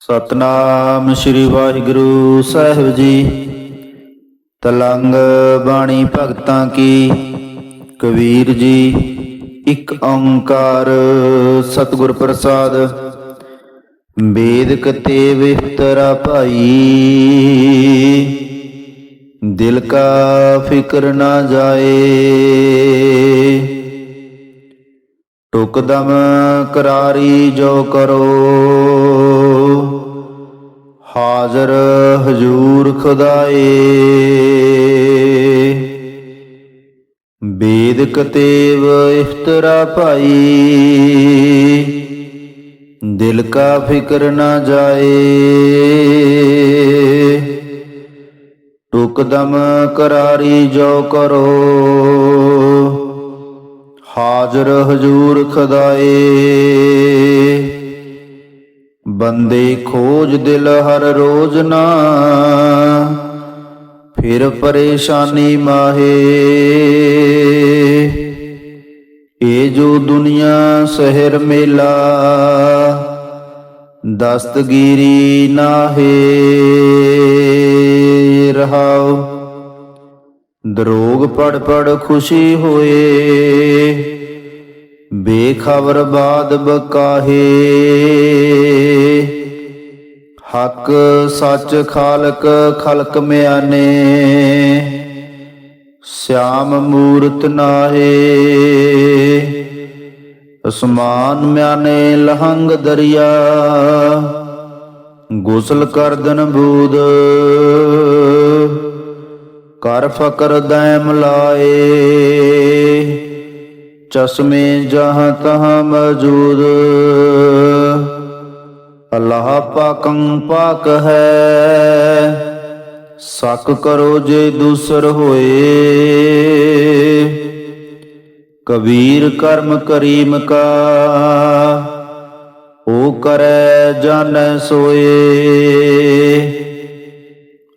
ਸਤਨਾਮ ਸ੍ਰੀ ਵਾਹਿਗੁਰੂ ਸਾਹਿਬ ਜੀ। ਤਲੰਗ ਬਾਣੀ ਭਗਤਾਂ ਕੀ। ਕਬੀਰ ਜੀ, ਇੱਕ ਓੰਕਾਰ ਸਤਿਗੁਰ ਪ੍ਰਸਾਦ। ਵੇਦ ਕਤੇ ਵਿਫਤਰਾ ਭਾਈ। ਦਿਲ ਕਾ ਫਿਕਰ ਨਾ ਜਾਏ। ਟੁਕਦਮ ਕਰਾਰੀ ਜੋ ਕਰੋ। ਹਾਜ਼ਰ ਹਜੂਰ ਖੁਦਾਏ। ਬੇਦ ਕਤੇਵ ਇਫਤਰਾ ਭਾਈ। ਦਿਲ ਕਾ ਫਿਕਰ ਨਾ ਜਾਏ। ਟੁਕਦਮ ਕਰਾਰੀ ਜੋ ਕਰੋ। ਹਾਜ਼ਰ ਹਜੂਰ ਖੁਦਾਏ। ਬੰਦੇ ਖੋਜ ਦਿਲ ਹਰ ਰੋਜ਼ ਨਾ। ਫਿਰ ਪਰੇਸ਼ਾਨੀ ਮਾਹੇ। ਏ ਜੋ ਦੁਨੀਆ ਸ਼ਹਿਰ ਮੇਲਾ, ਦਸਤਗੀਰੀ ਨਾਹੇ। ਰਹਾਉ ਦਰੋਗ ਪੜ ਪੜ ਖੁਸ਼ੀ ਹੋਏ। ਬੇਖਬਰ ਬਾਦ ਬਕਾਹੇ। ਹੱਕ ਸੱਚ ਖਾਲਕ ਖਲਕ ਮਿਆਨੇ। ਸਿਆਮ ਮੂਰਤ ਨਾਹੇ। ਅਸਮਾਨ ਮਿਆਨੇ ਲਹੰਗ ਦਰਿਆ। ਗੁਸਲ ਕਰਦਨ ਬੂਦ। ਕਰ ਫਕਰ ਦੈਮ ਲਾਏ। ਚਸ਼ਮੇ ਜਹਾਂ ਤਹਾਂ ਮੌਜੂਦ। ਅੱਲਾਹ ਪਾਕੰ ਪਾਕ ਹੈ। ਸਕ ਕਰੋ ਜੇ ਦੂਸਰ ਹੋਏ। ਕਬੀਰ ਕਰਮ ਕਰੀਮ ਕਾ, ਉਹ ਕਰੈ ਜਾਣੈ ਸੋਏ।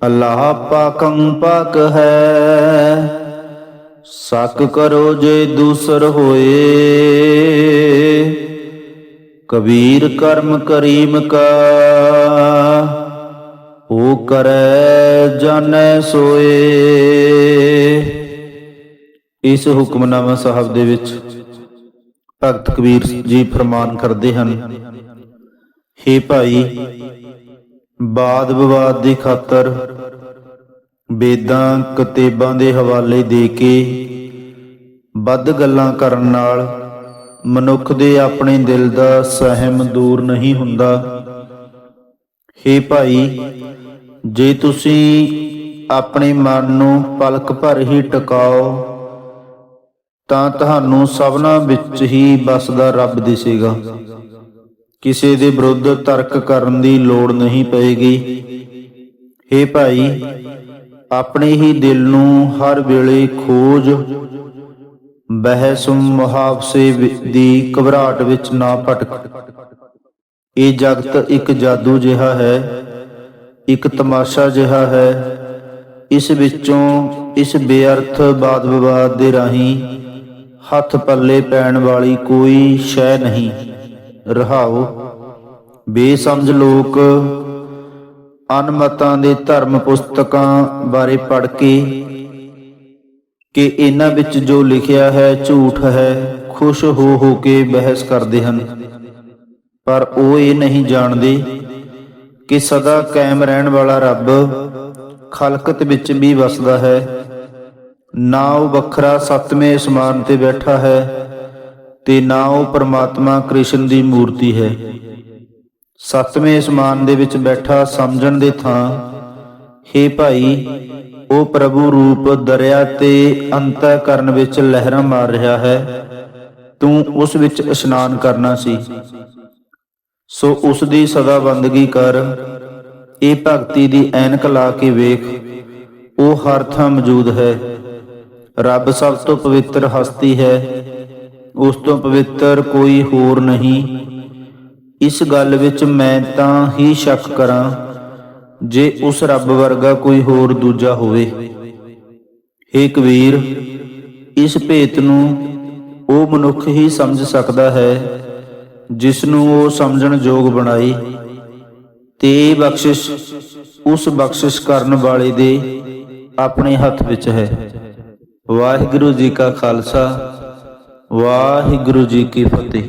ਅੱਲਾਹ ਪਾਕੰ ਪਾਕ ਹੈ। ਸਕ ਕਰੋ ਜੇ ਦੂਸਰ ਹੋਏ। ਕਬੀਰ ਕਰਮ ਕਰੀਮ ਕਾ, ਉਹ ਕਰੈ ਜਾਣੈ ਸੋਏ। ਇਸ ਹੁਕਮਨਾਮਾ ਸਾਹਿਬ ਦੇ ਵਿੱਚ ਭਗਤ ਕਬੀਰ ਜੀ ਫਰਮਾਨ ਕਰਦੇ ਹਨ, ਹੇ ਭਾਈ, ਬਾਦ ਵਿਵਾਦ ਦੀ ਖਾਤਰ ਵੇਦਾਂ ਕਤੇਬਾਂ ਦੇ ਹਵਾਲੇ ਦੇ ਕੇ ਵੱਧ ਗੱਲਾਂ ਕਰਨ ਨਾਲ ਮਨੁੱਖ ਦੇ ਆਪਣੇ ਦਿਲ ਦਾ ਸਹਿਮ ਦੂਰ ਨਹੀਂ ਹੁੰਦਾ। ਹੇ ਭਾਈ, ਜੇ ਤੁਸੀਂ ਆਪਣੇ ਮਨ ਨੂੰ ਪਲਕ ਭਰ ਹੀ ਟਿਕਾਓ, ਤਾਂ ਤੁਹਾਨੂੰ ਸਭਨਾਂ ਵਿੱਚ ਹੀ ਬਸਦਾ ਰੱਬ ਦਿਸੇਗਾ। ਕਿਸੇ ਦੇ ਵਿਰੁੱਧ ਤਰਕ ਕਰਨ ਦੀ ਲੋੜ ਨਹੀਂ ਪਏਗੀ। ਹੇ ਭਾਈ ਆਪਣੇ ਹੀ ਦਿਲ ਨੂੰ ਹਰ ਵੇਲੇ ਖੋਜ। ਬਹਿਸ ਮੁਹਾਵਸੇ ਦੀ ਘਬਰਾਹਟ ਵਿੱਚ ਨਾ ਭਟਕ। ਇਹ ਜਗਤ ਇੱਕ ਜਾਦੂ ਜਿਹਾ ਹੈ, ਇੱਕ ਤਮਾਸ਼ਾ ਜਿਹਾ ਹੈ। ਇਸ ਵਿੱਚੋਂ ਇਸ ਬੇਅਰਥ ਬਾਦ ਵਿਵਾਦ ਦੇ ਰਾਹੀਂ ਹੱਥ ਪੱਲੇ ਪੈਣ ਵਾਲੀ ਕੋਈ ਸ਼ੈ ਨਹੀਂ। ਰਹਾਓ, ਬੇਸਮਝ ਲੋਕ ਅਨਮਤਾਂ ਦੇ ਧਰਮ ਪੁਸਤਕਾਂ ਬਾਰੇ ਪੜ੍ਹ ਕੇ ਕਿ ਇਹਨਾਂ ਵਿੱਚ ਜੋ ਲਿਖਿਆ ਹੈ, ਝੂਠ ਹੈ, ਖੁਸ਼ ਹੋ ਹੋ ਕੇ ਬਹਿਸ ਕਰਦੇ ਹਨ। ਪਰ ਉਹ ਇਹ ਨਹੀਂ ਜਾਣਦੇ ਕਿ ਸਦਾ ਕਾਇਮ ਰਹਿਣ ਵਾਲਾ ਰੱਬ ਖਲਕਤ ਵਿੱਚ ਵੀ ਵਸਦਾ ਹੈ। ਨਾ ਉਹ ਵੱਖਰਾ ਸੱਤਵੇਂ ਅਸਮਾਨ ਤੇ ਬੈਠਾ ਹੈ ਤੇ ਨਾ ਉਹ ਪਰਮਾਤਮਾ ਕ੍ਰਿਸ਼ਨ ਦੀ ਮੂਰਤੀ ਹੈ। ਸਤਵੇਂ ਅਸਮਾਨ ਦੇ ਵਿੱਚ ਬੈਠਾ ਸਮਝਣ ਦੇ ਥਾਂ। ਹੇ ਭਾਈ ਉਹ ਪ੍ਰਭੂ ਰੂਪ ਦਰਿਆ ਤੇ ਅੰਤःਕਰਨ ਵਿੱਚ ਲਹਿਰਾਂ ਮਾਰ ਰਿਹਾ ਹੈ। ਤੂੰ ਉਸ ਵਿੱਚ ਇਸ਼ਨਾਨ ਕਰਨਾ ਸੀ। ਸੋ ਉਸ ਦੀ ਸਦਾ ਬੰਦਗੀ ਕਰ। ਇਹ ਭਗਤੀ ਦੀ ਐਨਕ ਲਾ ਕੇ ਵੇਖ। ਉਹ ਹਰ ਥਾਂ ਮੌਜੂਦ ਹੈ। ਰੱਬ ਸਭ ਤੋਂ ਪਵਿੱਤਰ ਹਸਤੀ ਹੈ। ਉਸ ਤੋਂ ਪਵਿੱਤਰ ਕੋਈ ਹੋਰ ਨਹੀਂ। ਇਸ ਗੱਲ ਵਿੱਚ ਮੈਂ ਤਾਂ ਹੀ ਸ਼ੱਕ ਕਰਾਂ ਜੇ ਉਸ ਰੱਬ ਵਰਗਾ ਕੋਈ ਹੋਰ ਦੂਜਾ ਹੋਵੇ। ਹੇ ਕਬੀਰ, ਇਸ ਭੇਤ ਨੂੰ ਉਹ ਮਨੁੱਖ ਹੀ ਸਮਝ ਸਕਦਾ ਹੈ ਜਿਸ ਨੂੰ ਉਹ ਸਮਝਣ ਯੋਗ ਬਣਾਈ ਤੇ ਬਖਸ਼ਿਸ਼ ਉਸ ਬਖਸ਼ਿਸ਼ ਕਰਨ ਵਾਲੇ ਦੇ ਆਪਣੇ ਹੱਥ ਵਿੱਚ ਹੈ। ਵਾਹਿਗੁਰੂ ਜੀ ਕਾ ਖਾਲਸਾ, ਵਾਹਿਗੁਰੂ ਜੀ ਕੀ ਫਤਿਹ।